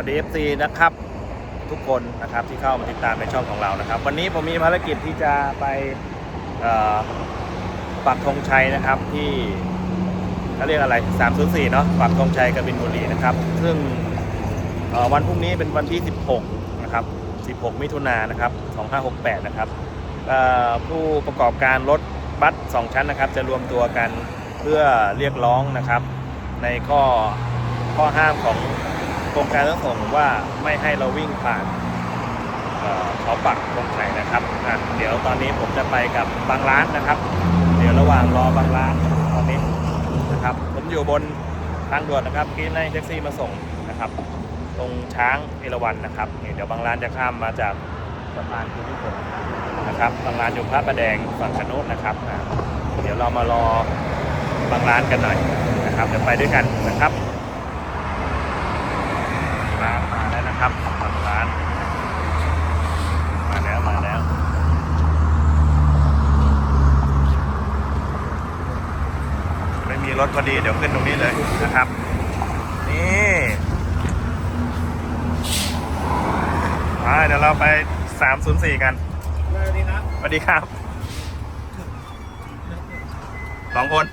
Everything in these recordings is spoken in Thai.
วัสดี FC นะครับ ทุกคนนะครับที่เข้ามาติดตามในช่องของเรานะครับ วันนี้ผมมีภารกิจที่จะไปปักธงชัยนะครับที่เขาเรียกอะไร 304 เนาะปักธงชัยกบินบุรีนะครับ ซึ่งวันพรุ่งนี้เป็นวันที่ 16 นะครับ 16 มิถุนายนนะครับ 2568 นะครับผู้ประกอบการรถบัส2ชั้นนะครับ จะรวมตัวกันเพื่อเรียกร้องนะครับ ในข้อข้อห้ามของ รมการขนส่งว่าไม่ให้เราวิ่งผ่านเอ่อเขาปักธงชัยนะครับเดี๋ยวตอนนี้ผมจะไปกับบางร้านนะครับ เดี๋ยวระหว่างรอบางร้านตอนนี้นะครับ ผมอยู่บนทางด่วนนะครับที่นั่งแท็กซี่มาส่งนะครับ ตรงช้างเอราวัณนะครับเดี๋ยวบางร้านจะข้ามมาจากสะพานภูมิพลนะครับบางร้านอยู่พระประแดงฝั่งขนุนนะครับ เดี๋ยวเรามารอบางร้านกันหน่อยนะครับเดี๋ยวไปด้วยกันนะครับร้า นมาแล้วนะครับบางร้าน มาแล้วมาแล้วไม่มีรถพอดีเดี๋ยวขึ้นตรงนี้เลยนะครับ นี่ไปเดี๋ยวเราไป 304 กันเลยดีนะสวัสดีครับสองคน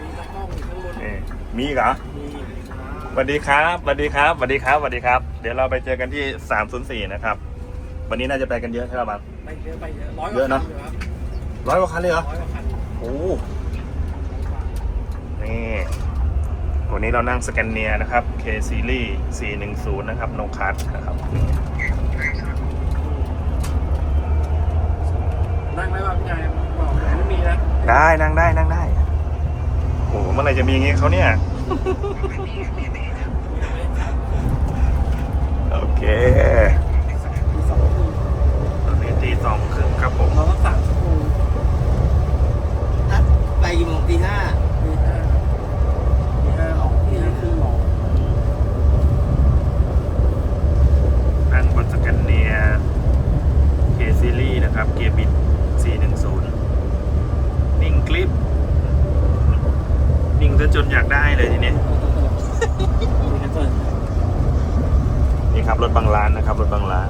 มีตะกล้องอยู่ข้างบนนี่มีอีกเหรอมี สวัสดีครับสวัสดีครับสวัสดีครับสวัสดีครับ เดี๋ยวเราไปเจอกันที่ 304 นะครับ วันนี้น่าจะไปกันเยอะใช่ไหมบังไปเยอะไปเยอะร้อยกเยว่าอะคันะนอยู่ครับร้อยกว่าคันเลยเหรอ ร้อยกว่าคันโอ้นี่ วันนี้เรานั่งสแกนเนียนะครับ K Series 410 นะครับ no cut นะครับ นั่งไหมว่าพี่นายบอกเลยไม่มีนะได้นั่งได้นั่งได้ โอ้โหเมื่อไหรจะมีอย่างงี้เขาเนี่ย โอเค มีสองคือ ตอนนี้ตีสองครึ่งครับผม เราต้องสั่งสักครู่ นัดไปกี่โมงตีห้า มีห้ามีห้าออกมีห้าครึ่งออก นั่งบนสแกนเนีย K Series นะครับ เกียร์บิด 410 นิ่งคลิป นิ่งซะจนอยากได้เลยทีนี้ มีแค่ตัว นี่ครับ รถบางร้านนะครับ รถบางร้าน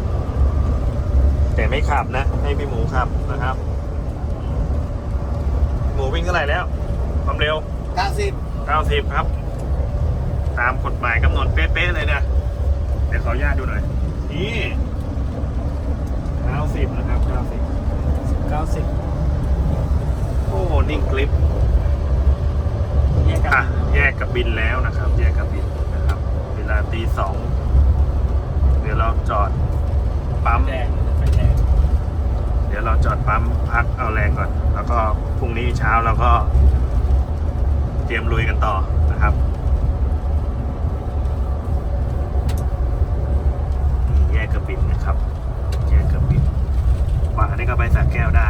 แต่ไม่ขับนะ ให้พี่หมูขับนะครับ หมูวิ่งเท่าไหร่แล้ว ความเร็ว เก้าสิบ 90 ครับ ตามกฎหมายกำหน ดเป๊ะๆเลยนะเดี๋ยวขออนุญาตดูหน่อย นี่90นะครับ90เก้าสิบโอ้นิ่งคลิปแยกกัอะนแยกกับบินแล้วนะครับ แยกกับบินนะครับ เวลาตีสองเดี๋ยวเราจอดปั๊ม แดงไฟแดงเดี๋ยวเราจอดปั๊มพักเอาแรงก่อน แล้วก็พรุ่งนี้เช้าเราก็ เตรียมลุยกันต่อนะครับ แยกกระบินนะครับ แยกกระบินขวานี่ ก็ไปสักแก้วได้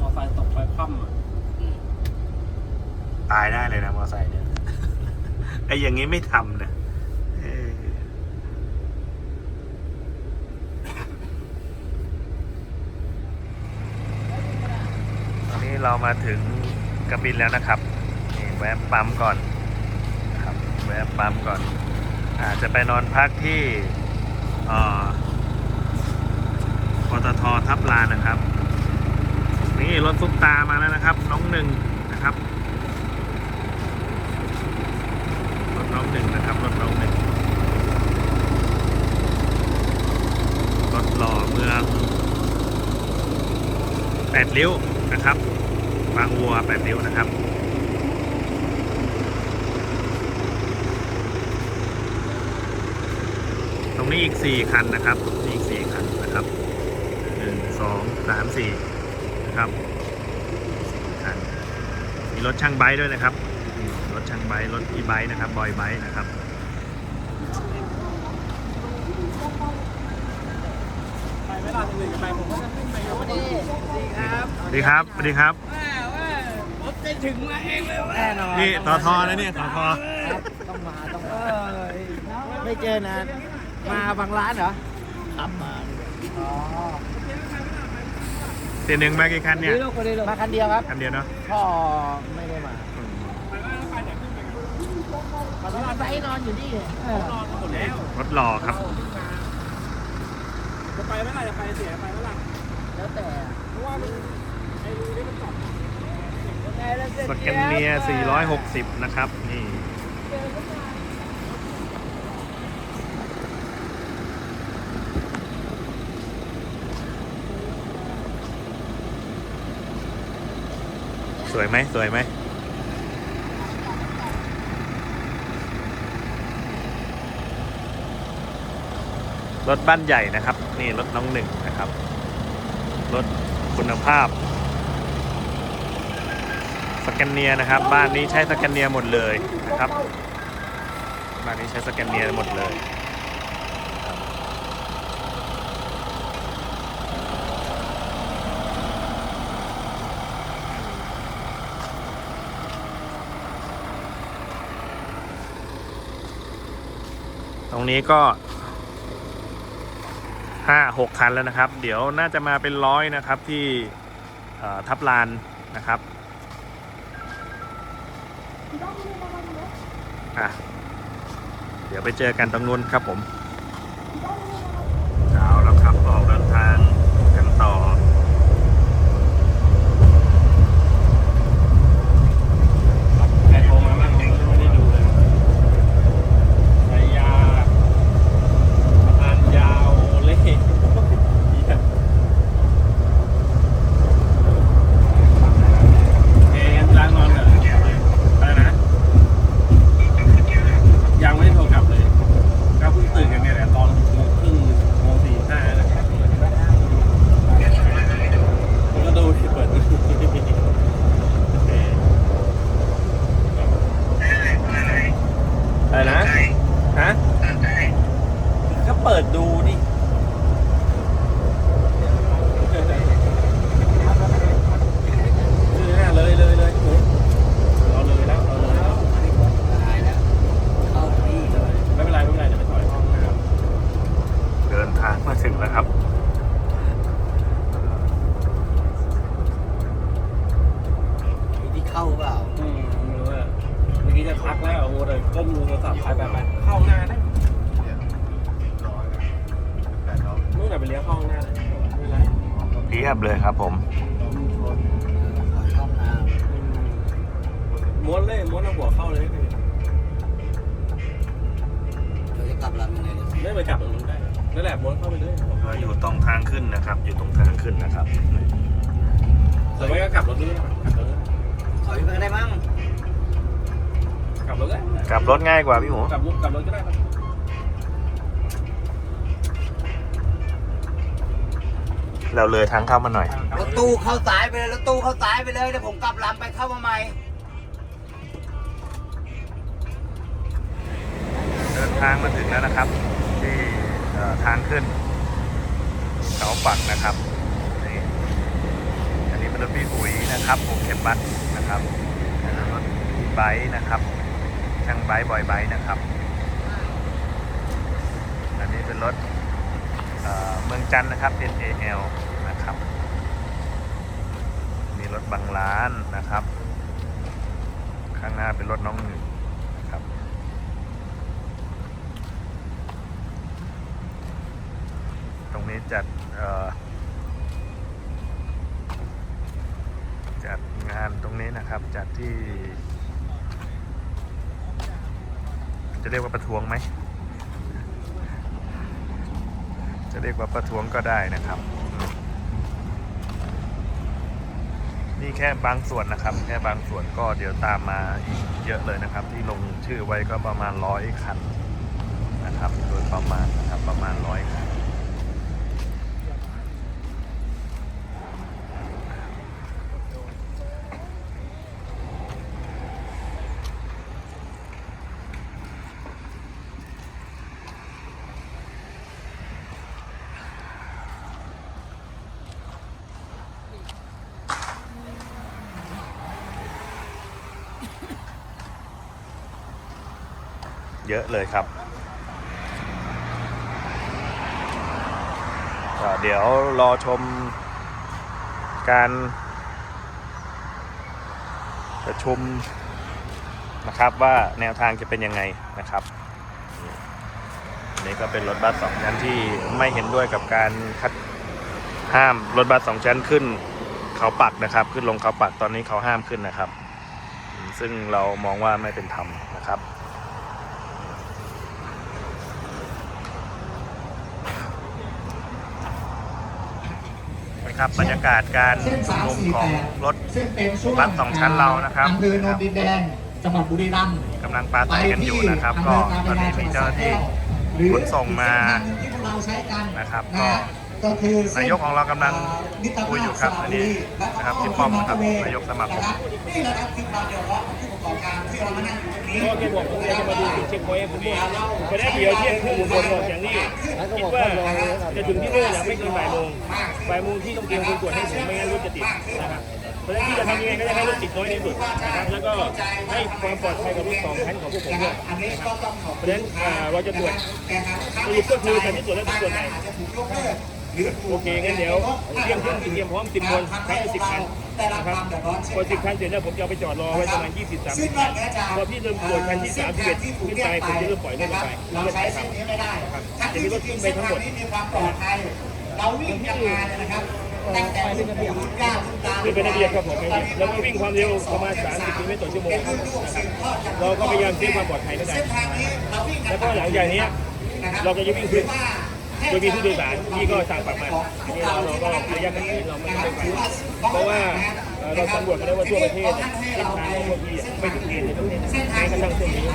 มอไซค์ตกไปคว่ำอะตายได้เลยนะมอไซค์เนี่ย ไอ้อย่างงี้ไม่ทำนะเออตอนนี้เรา มาถึงกระบินแล้วนะครับนี่แวะปั๊มก่อนครับแวะปั๊มก่อนอาจจะไปนอนพักที่เอ่อปตททับลานนะครับ นี่รถซุปตามาแล้วนะครับ น้องหนึ่งนะครับรถน้องหนึ่งนะครับรถน้องหนึ่งรถหล่อเมืองแปดริ้วนะครับางวัวแปดริ้วนะครับตรงนี้อีกสี่คันนะครับอีกสี่คันนะครับหนึ่งสองสามสี่นะครับสี่คันมีรถช่างไบด้วยนะครับ รถช่างไบรถอีไบนะครับบอยไบนะครับสวัสดีครับ สวัสดีครับ ว่าว่ารถจะถึงมาเองเลยแน่นอนนี่ต่อทอนะเนี่ยต่อทอต้องมาต้องมาได้เจอนานมาบางร้านเหรอขับมาอ๋อเสียหนึ่งมากี่คันเนี่ยมาคันเดียวครับคันเดียวเนาะพ่อไม่ได้มาอืมไปบ้านแล้วไปไหนขึ้นไปกันมอเตอร์ไซค์นอนอยู่นี่เออรอกันหมดแล้วรถหล่อครับจะไปไม่ล่ะจะไปเสียไปไม่ล่ะแล้วแต่เพราะว่ามันไอ้รูนี่มันจอด สแกนเนีย 460 นะครับ นี่สวยไหมสวยไหมรถบ้านใหญ่นะครับ นี่รถน้องหนึ่งนะครับ รถคุณภาพ กนเนียนะครับ บ้านนี้ใช้สแกนเนียหมดเลยนะครับ บ้านนี้ใช้สแกนเนียหมดเลยตรงนี้ก็ห้าหกคันแล้วนะครับ เดี๋ยวน่าจะมาเป็นร้อยนะครับที่ทับลานนะครับ อะ เดี๋ยวไปเจอกันตรงนู้นครับผมเอาแล้วครับออกเดินทางกันต่อ ใครโทรมาบ้างไม่ได้ดูเลยชัยยาทานยาวเล่เหี้ยเอ๊ะร้านนอนเหรออะไรนะ ยังไม่ได้โทรกลับเลย ก็เพิ่งตื่นกันเนี่ยแหละตอนหกโมงครึ่งโมงสี่ห้านะครับผมก็ดูที่เปิดดูอะไรนะ ฮะ ก็เปิดดูดิ คือเนี่ยเลยเลยเลยโอ้เราเลยแล้วเราเลยแล้ว ตายแล้วเข้าที่เลย ไม่เป็นไรไม่เป็นไรเดี๋ยวไปถอยห้องนะครับ เดินทางมาถึงแล้วครับ มีที่เข้าเปล่า อืมไม่รู้อะเมื่อกี้จะทักแล้วโอ้โหแต่ก้มดูโทรศัพท์ไปไปไปเข้าห้องหน้าได้นู่นน่ะไปเลี้ยวเข้าห้องหน้าเลยไม่เป็นไร เรียบเลยครับผม ลับรถง่ายกว่าพี่หมูกลับรถกลับรถก็ได้ครับเราเลยทางเข้ามาหน่อย รถตู้เข้าซ้ายไปเลยรถตู้เข้าซ้ายไปเลยเดี๋ยวผมกลับลำไปเข้ามาใหม่เดินทางมาถึงแล้วนะครับ ที่เอ่อทางขึ้นเขาปักนะครับนี่อันนี้เป็นรถพี่อุ๋ยนะครับผมเข็มบัตนะครับอันนั้นรถพี่ไบค์นะครับ ช่างไบค์บอยไบนะครับ อันนี้เป็นรถเเมืองจันนะครับ NAL นะครับ มีรถบางร้านนะครับ ข้างหน้าเป็นรถน้องหนึ่งนะครับตรงนี้จัดจัดงานตรงนี้นะครับจัดที่ จะเรียกว่าประท้วงไหม จะเรียกว่าประท้วงก็ได้นะครับ นี่แค่บางส่วนนะครับ แค่บางส่วนก็เดี๋ยวตามมาอีกเยอะเลยนะครับ ที่ลงชื่อไว้ก็ประมาณร้อยคันนะครับ โดยประมาณนะครับประมาณร้อยคัน เยอะเลยครับเดี๋ยวรอชมการประชุมนะครับว่าแนวทางจะเป็นยังไงนะครับนี่ก็เป็นรถบัสสองชั้นที่ไม่เห็นด้วยกับการคัดห้ามรถบัสสองชั้นขึ้นเขาปักนะครับ ขึ้นลงเขาปักตอนนี้เขาห้ามขึ้นนะครับ ซึ่งเรามองว่าไม่เป็นธรรมนะครับ นะครับบรรยากาศการเส้นชุมนุมของ348รถซึ่งเป็นช่วงบัสสองชั้นเรานะครับอำเภอโนนดินแดงจังหวัดบุรีรัมย์กำลังปราศัยกันอยู่นะครับ ก็ตอนนี้มีเจ้าหน้าที่ขนส่งมาที่พวกเราใช้กันนะครับนะฮะก็คือเส้นายกของเรากำลังมิตรภาพคุยอยู่ครับอันนี้นะครับพี่ป้อมนะครับนายกสมาคมนี่แหละครับคือความเดือดร้อนของผู้ประกอบการที่เรามานั่งอยู่ ตรงนี้ก็แกบอกผมจะมาดูจุดเช็คพอยต์ผมนี่ไปได้เดียวเที่ยงคืนผมบอกอย่างนี้คิดว่าจะถึงที่นู่นไม่เกินบ่ายโมงบ่ายโมงที่ต้องเตรียมคนตรวจให้ผมไม่งั้นรถจะติดนะครับเพราะฉะนั้นที่จะทำยังไงก็จะให้รถติดน้อยที่สุดนะครับแล้วก็ให้ความปลอดภัยกับรถสองคันของพวกผมด้วยนนี้ก็ต้องขอบเพราะฉะนั้นเราจะตรวจสรุปก็คือการที่ตรวจแล้วตรวจไหน อาจจะถูกยกเลิกหรือถูกโอเคงั้นเดี๋ยวเตรียมเครื่องเตรียมพร้อมสิบคนใช้สิบคันได้รับนะคครับวามเดือดร้อนเช่นพอสิกับนคันเสร็จแล้วผมจะเอาไปจอดรอไว้ประมาณ20ซึ่ง30นอกเหนือจากพอพี่เริ่มตรวจคันที่31ขึ้นไปผมจะเริ่มปล่อยรถลงไปเราใช้เส้นนี้ไม่ได้ทั้งที่จริงๆเส้นทางนี้มีความปลอดภัยเราวิ่งกันมาเนี่ยนะครับตั้งแต่รุ่นปู่รุ่นย่ารุ่นตาคือเป็นระเบียบครับผมเป็นระเบียบแล้วก็วิ่งความเร็วประมาณ 30กิโลเมตรต่อชั่วโมงครับนะครับเราก็พยายามเซฟความปลอดภัยนั่นเอเส้งนทางนี้เราวิ่งกันแล้วก็หลังจากนี้เราก็จะวิ่งขึ้น โดยมีผู้โดยสารที่ก็สั่งปรับมาอันนี้เราเราก็ระยะกันนี้เราไม่ได้ไปเพราะว่าเราสำรวจมาได้ว่าทั่วประเทศเส้นทางของพวกพี่ไม่ถึงเกณฑ์ในประเทศแม้กระทั่งเส้นนี้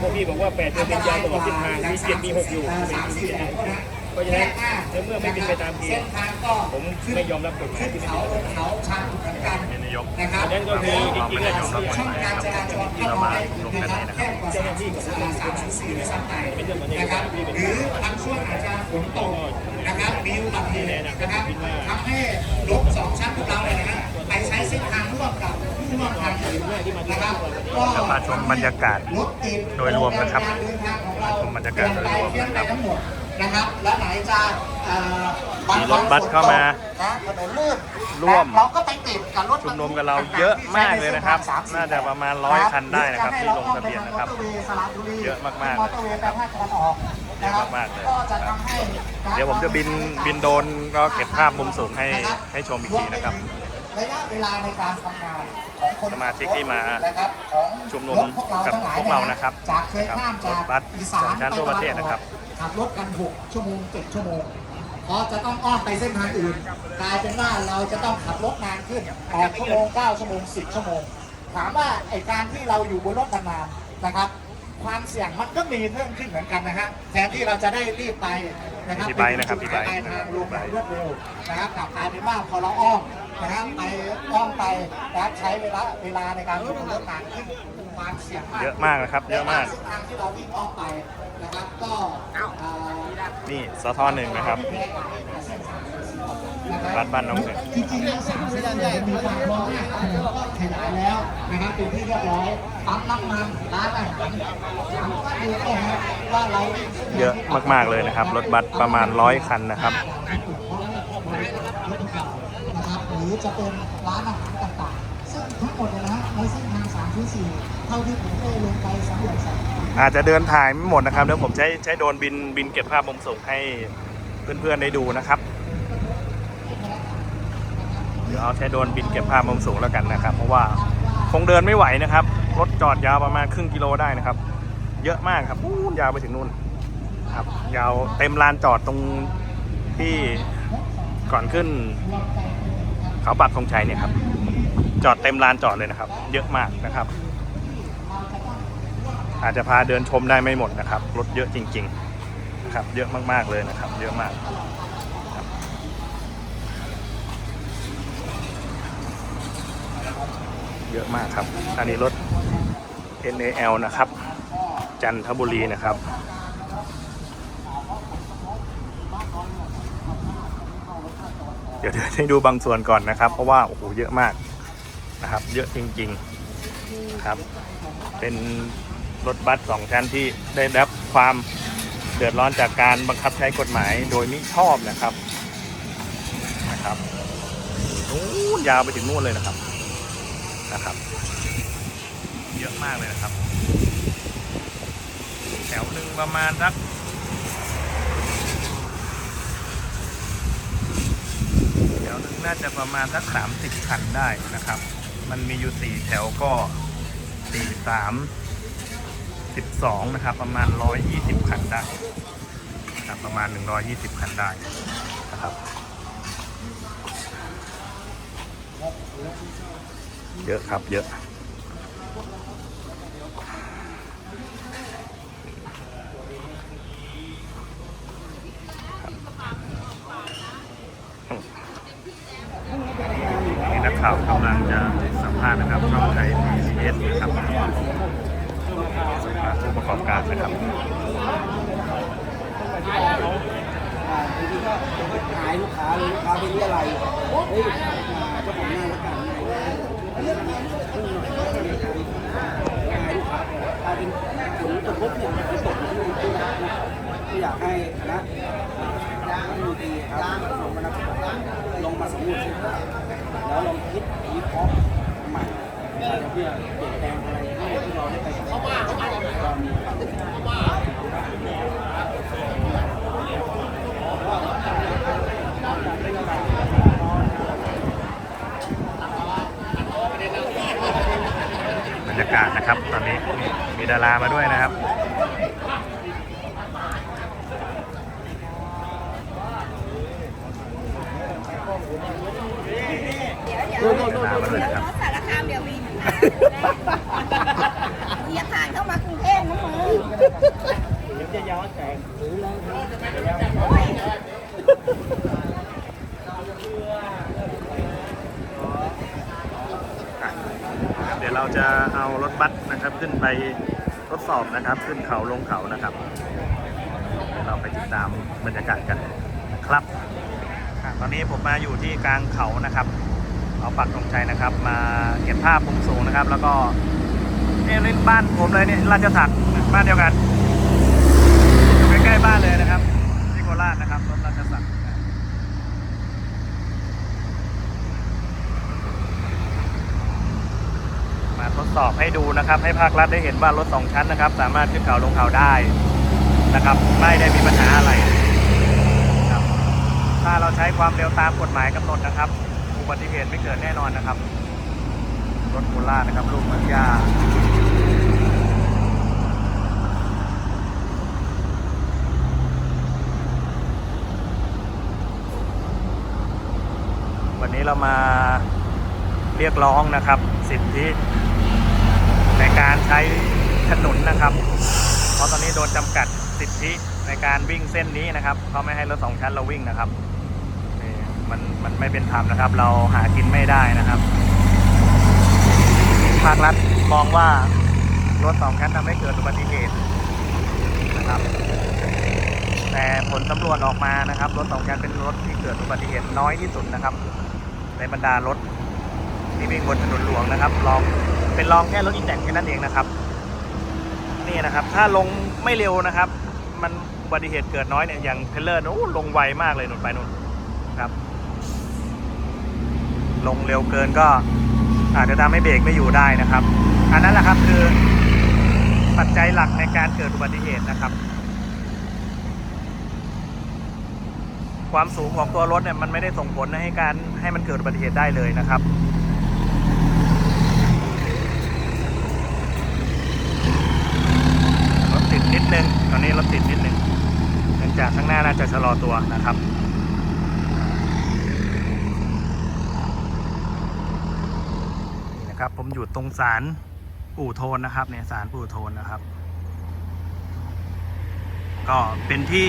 พวกพี่บอกว่า8เดือนเป็นยาวตลอดเส้นทางมี7มี6อยู่มี7มีเพราะฉะนั้นในเมื่อไม่เป็นไปตามเกเส้ณนฑ์ทางก็ผมไม่ยอมรับกฎหมายขึ้นที่ไม่เขาดีเขาชันเหมือนกันเป็นนายกนะครับนั่นก็คือจริงๆแล้วช่องการจราจรเข้ามาได้นะครับแค่กว่าสามสิบสามสิบสี่ด้วยซ้ำไปนะครับหรือบางช่วงอาจจะฝนตกนะครับมีอุบัติเหตุนะครับทำให้รถสองชั้นพวกเราเนี่ยนะฮะไปใช้เส้นทางร่วมกับผู้ร่วมทางอื่นนะครับก็จะมาชมบรรยากาศรถติดโดยรวมนะครับกาเดินทางของเราชมบรรยากาศโดยรวมเปลี่ยนนะไปครับทั้งหมด นะครับ และไหนจะเอ่อมีรถบัสเข้ามานะถนนลื่นร่วมเราก็ไปติดกับรถชุมนุมกับเราเยอะมากเลยนะครับ น่าจะประมาณร้อยคันได้นะครับที่ลงทะเบียนนะครับ เยอะมากๆมอเตอร์เวย์ไปภาคตะวันออกนะครับเยอะมากๆเลยก็จะทำให้เดี๋ยวผมจะบินบินโดรนก็เก็บภาพมุมสูงให้ให้ชมอีกทีนะครับระยะเวลาในการทำงานของคนสมาชิกที่มานะครับของชุมนุมกับพวกเรานะครับจากเคยข้ามรจากถบัสอีสาสอนงชั้นทั่วประเทศนะครับ ขับรถกัน 6 ชั่วโมง 7 ชั่วโมงพอจะต้องอ้อมไปเส้นทางอื่น กลายเป็นว่าเราจะต้องขับรถนานขึ้น8ชั่วโมง 9 ชั่วโมง 10 ชั่วโมง ถามว่าไอการที่เราอยู่บนรถนานๆนะครับ ความเสี่ยงมันก็มีเพิ่มขึ้นเหมือนกันนะฮะแทนที่เราจะได้รีบไปนะครับพี่ไบค์นะครับพี่ไบค์ปทางลงแบบรวดเร็วนะครับกลับกลายเป็นว่าพอเราอ้อมนะครับไปอ้อมไปนะครับใช้เวลาเวลาในการขับรถนานขึ้นความเสี่ยงมากเยอะมากนะครับ เยอะมากเส้นทางที่เราวิ่งอ้อมไป นะครับก็เอ่อนี่สทหนึ่งนะครับรัดบ้านน้องหนึ่งจริงๆแล้วเส้นเส้นใหญ่มีความพร้อมเนี่ยก็ขยายแล้วนะครับเป็นที่เรีย b ร้อยปั๊มน้ำมันร้านอาหารถามว่าดูก็ฮะว่าเราวิ่งส้นทางเยอะมากๆเลยนะครับ รถบัสประมาณร้อยคันนะครับนะครับหรือจะเป็นร้านอาหารต่างๆ ซึ่งทั้งหมดเลยนะฮะในเส้นทาง3ที่4เท่าที่ผมได้ลงไปสำรวจสอบ อาจจะเดินถ่ายไม่หมดนะครับเดี๋ยวผมใช้ใช้โดรนบินบินเก็บภาพมุมสูงให้เพื่อนๆได้ดูนะครับ เดี๋ยวเอาใช้โดรนบินเก็บภาพมุมสูงแล้วกันนะครับ เพราะว่าคงเดินไม่ไหวนะครับรถจอดยาวประมาณครึ่งกิโลได้นะครับ เยอะมากครับอู้ยาวไปถึงนู่นครับ ยาวเต็มลานจอดตรงที่ก่อนขึ้นเขาปักธงชัยเนี่ยครับ จอดเต็มลานจอดเลยนะครับ เยอะมากนะครับ อาจจะพาเดินชมได้ไม่หมดนะครับ รถเยอะจริงๆนะครับ เยอะมากๆเลยนะครับ เยอะมากเยอะมากครับ อันนี้รถ NAL นะครับ จันทบุรีนะครับ เดี๋ยวเดี๋ยวให้ดูบางส่วนก่อนนะครับ เพราะว่าโอ้โหเยอะมากนะครับ เยอะจริงๆนะครับ เป็น รถบัสสองชั้นที่ได้รับความเดือดร้อนจากการบังคับใช้กฎหมายโดยมิชอบนะครับนะครับนู้นยาวไปถึงนู่นเลยนะครับนะครับ เยอะมากเลยนะครับ แถวหนึ่งประมาณสักแถวหนึ่งน่าจะประมาณสักสามสิบคันได้นะครับ มันมีอยู่สี่แถวก็สี่สาม สิบสองนะครับ ประมาณร้อยยี่สิบคันได้นะครับประมาณหนึ่งร้อยยี่สิบคันได้นะครับเยอะครับเยอะนี่นักข่าวกำลังจะสัมภาษณ์นะครับช่องไทย PBS นะครับสัมภาษณ์ผู้ประกอบการ นะครับ ขายลูกค้าเลยลูกค้าเป็นอะไรเฮ้ยเจ้าของงานละกันขายลูกค้ากลายเป็นผลกระทบเนี่ยมันตกอยู่ที่ผู้รับนะที่อยากให้คณะรัฐมนตรีครับลงมาลงมาสำรวจเส้นทางแล้วลองคิดวิเคราะห์ใหม่อาจจะเพื่อเปลี่ยนแปลงอะไรให้พวกเราได้ไปกับเรามีความ บ รรยากาศนะครับ ตอนนี้มีมีดารามาด้วยนะครับ เดี๋ยวเดี๋ยวดารามาด้วยนะครับรถสารคามเดี๋ยววินอย่าผ่านเข้ามากรุงเทพนะมึงจะย้อนแสงหรือแล้ว โอ้ ยเดี๋ยวเราจะเอารถบัสนะครับขึ้นไปทดสอบนะครับ ขึ้นเขาลงเขานะครับเดี๋ยวเราไปติดตามบรรยากาศกันนะครับตอนนี้ผมมาอยู่ที่กลางเขานะครับ เอาปักตรงชัยนะครับ มาเก็บภาพมุมสูงนะครับ แล้วก็เนี่ยนี่บ้านผมเลยเนี่ยราชสักบ้านเดียวกันอยู่ใกล้ๆบ้านเลยนะครับที่โคราชนะครับรถราช สอบให้ดูนะครับ ให้ภาครัฐได้เห็นว่ารถสองชั้นนะครับ สามารถขึ้นเขาลงเขาได้นะครับ ไม่ได้มีปัญหาอะไรครับถ้าเราใช้ความเร็วตามกฎหมายกำหนดนะครับ อุบัติเหตุไม่เกิดแน่นอนนะครับ รถโครานะครับลูกมันยาวันนี้เรามาเรียกร้องนะครับ สิทธิ ในการใช้ถนนนะครับ เพราะตอนนี้โดนจำกัดสิทธิในการวิ่งเส้นนี้นะครับเขาไม่ให้รถสองชั้นเราวิ่งนะครับมันมันไม่เป็นธรรมนะครับ เราหากินไม่ได้นะครับภาครัฐมองว่ารถสองชั้นทำให้เกิดอุบัติเหตุนะครับ แต่ผลสำรวจออกมานะครับ รถสองชั้นเป็นรถที่เกิดอุบัติเหตุน้อยที่สุดนะครับ ในบรรดารถที่วิ่งบนถนนหลวงนะครับลอง เป็นลองแค่รถอีแตกแค่นั้นเองนะครับ นี่นะครับ ถ้าลงไม่เร็วนะครับ มันอุบัติเหตุเกิดน้อยเนี่ยอย่างเทรลเลอร์นู้ลงไวมากเลยหนุนไปนู่นครับ ลงเร็วเกินก็อาจจะทำให้เบรกไม่อยู่ได้นะครับ อันนั้นแหละครับคือปัจจัยหลักในการเกิดอุบัติเหตุนะครับ ความสูงของตัวรถเนี่ยมันไม่ได้ส่งผลให้การให้มันเกิดอุบัติเหตุได้เลยนะครับ รถติดนิดนึง ตอนนี้รถติดนิดนึงเนื่องจากข้างหน้าน่าจะชะลอตัวนะครับนี่นะครับผมอยู่ตรงศาลปู่โทนนะครับเนี่ยศาลปู่โทนนะครับ ก็เป็นที่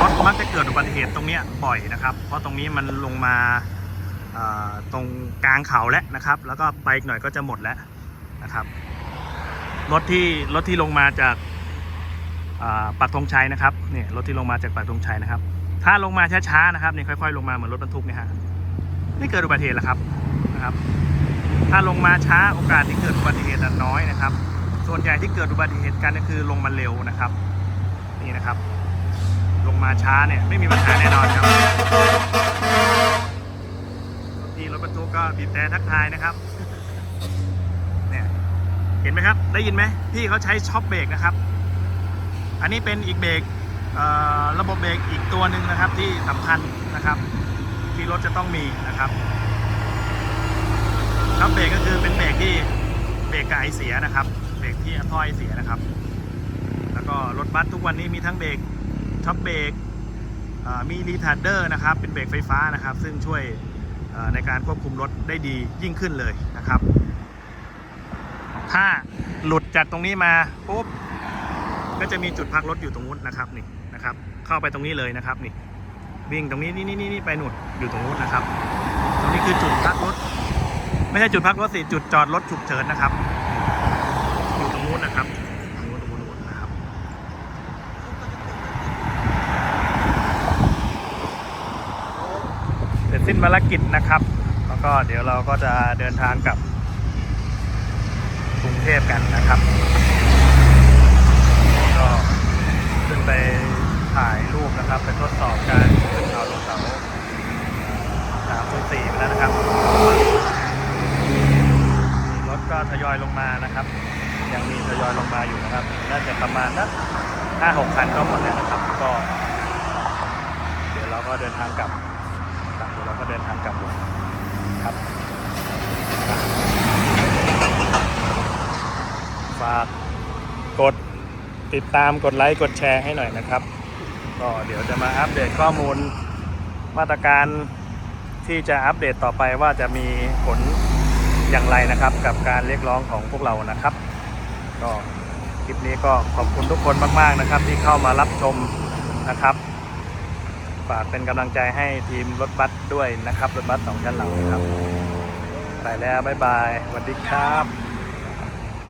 รถมักจะเกิดอุบัติเหตุตรงเนี้ยบ่อยนะครับ เพราะตรงนี้มันลงมาตรงกลางเขาแล้วนะครับ แล้วก็ไปอีกหน่อยก็จะหมดแล้วนะครับรถที่รถที่ลงมาจาก ปักธงชัยนะครับเนี่ยรถที่ลงมาจากปักธงชัยนะครับ ถ้าลงมาช้าๆนะครับเนี่ยค่อย ๆ ลงมาเหมือนรถบรรทุกเนี่ยฮะไม่เกิดอุบัติเหตุหรอกครับนะครับ ถ้าลงมาช้าโอกาสที่เกิดอุบัติเหตุน้อยนะครับ ส่วนใหญ่ที่เกิดอุบัติเหตุกันก็คือลงมาเร็วนะครับนี่นะครับ ลงมาช้าเนี่ยไม่มีปัญหาแน่นอนครับทีรถบรรทุกก็บีบแต่ทักทายนะครับเนี่ยเห็นไหมครับ ได้ยินไหมพี่เขาใช้ช็อปเบรกนะครับ อันนี้เป็นอีกเบรกระบบเบรกอีกตัวหนึ่งนะครับที่สำคัญนะครับ ที่รถจะต้องมีนะครับช็อปเบรกก็คือเป็นเบรกที่เบรกกับไอเสียนะครับเบรกที่ท่อไอเสียนะครับ แล้วก็รถบัสทุกวันนี้มีทั้งเบรกช็อปเบรกมีรีทาร์เดอร์นะครับ เป็นเบรกไฟฟ้านะครับ ซึ่งช่วยในการควบคุมรถได้ดียิ่งขึ้นเลยนะครับ ถ้าหลุดจากตรงนี้มาปุ๊บ ก็จะมีจุดพักรถอยู่ตรงนู้นนะครับนี่นะครับ เข้าไปตรงนี้เลยนะครับนี่ วิ่งตรงนี้นี่นี่นี่ไปหนุดอยู่ตรงนู้นนะครับ ตรงนี้คือจุดพักรถ ไม่ใช่จุดพักรถสิจุดจอดรถฉุกเฉินนะครับ อยู่ตรงนู้นนะครับตรงนู้นตรงนู้นตรงนู้นนะครับเสร็จสิ้นภารกิจนะครับ แล้วก็เดี๋ยวเราก็จะเดินทางกลับกรุงเทพกันนะครับ ก็ขึ้น ไปถ่ายรูปนะครับ ไปทดสอบการขึ้นเขาลงเขาสามสี่ไปแล้วนะครับรถก็ทยอยลงมานะครับ ยังมีทยอยลงมาอยู่นะครับ น่าจะประมาณนักห้าหกคันก็หมดแล้วนะครับ ก็ เดี๋ยวเราก็เดินทางกลับครับเดี๋ยวเราก็เดินทางกลับเลยครับฝากกด ติดตามกดไลค์กดแชร์ให้หน่อยนะครับ ก็เดี๋ยวจะมาอัปเดตข้อมูลมาตรการที่จะอัปเดตต่อไปว่าจะมีผลอย่างไรนะครับ กับการเรียกร้องของพวกเรานะครับ ก็คลิปนี้ก็ขอบคุณทุกคนมากๆนะครับ ที่เข้ามารับชมนะครับฝากเป็นกำลังใจให้ทีมรถบัสด้วยนะครับ รถบัสสองชั้นหลังนะครับ ไปแล้ว บ๊ายบายสวัสดีครับ